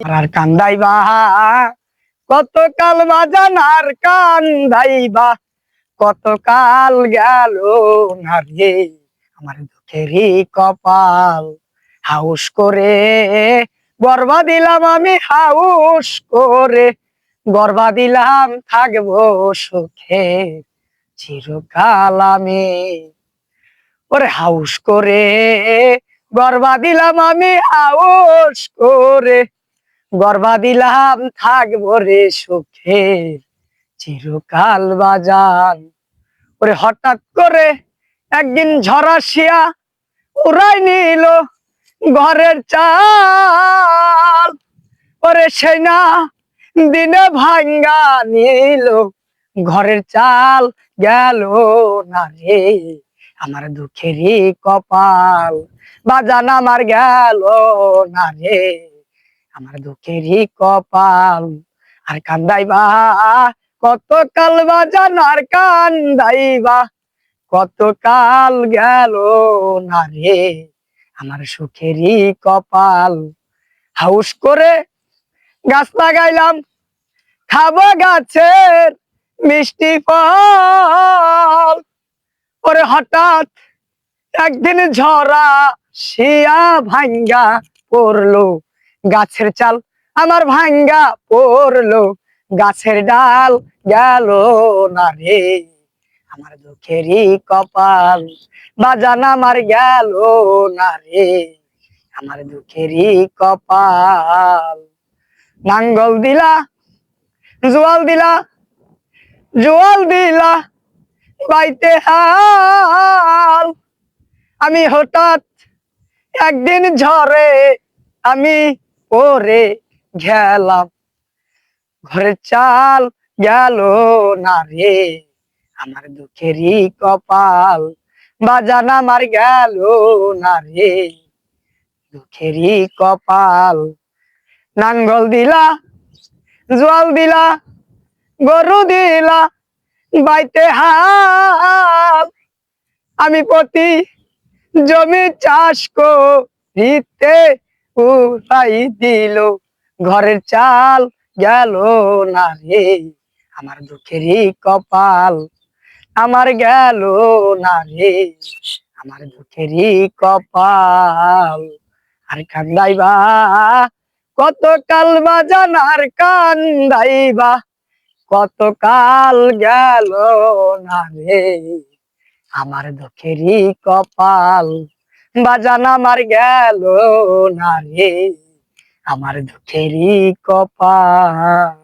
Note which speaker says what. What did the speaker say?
Speaker 1: আর কান্দাইবা কত কাল বাজান আর কান্দাইবা কত কাল গেল না রে আমার দুঃখেরই কপাল। হাউস করে গর্বা দিলাম আমি, হাউস করে গর্বা দিলাম, থাকব সুখে চিরকাল আমি। ওরে হাউস করে গর্বা দিলাম আমি, হাউস করে গর্বা দিলাম থাকব রে সুখে, চিরকাল বাজান। ওরে হঠাৎ করে একদিন ঝরাসিয়া উড়াই নিল ঘরের চাল। ওরে সেই না দিনে ভাঙ্গা নিল ঘরের চাল, গেল না রে আমার দুঃখেরই কপাল। বাজান আমার গেল না রে। আমার দুঃখেরই কপাল। আর কান্দাইবা, কত কাল বাজান আর কান্দাইবা, কত কাল গেল না রে আমার সুখেরই কপাল। হাউস করে গাছ লাগাইলাম, খাব গাছের মিষ্টি ফল। ওরে হঠাৎ একদিন ঝরা শিয়া ভাঙ্গা পড়ল গাছের চাল আমার ভাঙ্গা পড়ল, গাছের ডাল গেল না রে। আমার দুঃখেরই কপাল, বাজান আমার গেল না রে। আমার দুঃখেরই কপাল, নাঙ্গল দিলা, জোয়াল দিলা জোয়াল দিলা, বাইতে হাল। আমি হঠাৎ একদিন ঝরে আমি পরে গেলাম। ঘরের চাল গেল না রে, আমার দুঃখেরই কপাল। বাজান আমার গেল না রে, দুঃখেরই কপাল। নাঙ্গল দিলা জল দিলা, গরু দিলা, বাইতে হাল। আমি প্রতি জমি চাষ করিতে উড়াই দিল। ঘরের চাল গেল না রে, আমার দুঃখেরই কপাল। আমার গেল না রে, আমার দুঃখেরই কপাল। আর কান্দাইবা কত কাল বাজান আর কান্দাইবা কত কাল গেল না রে, আমার দুঃখেরই কপাল। বাজান আমার গেল না রে আমার দুঃখেরই কপাল।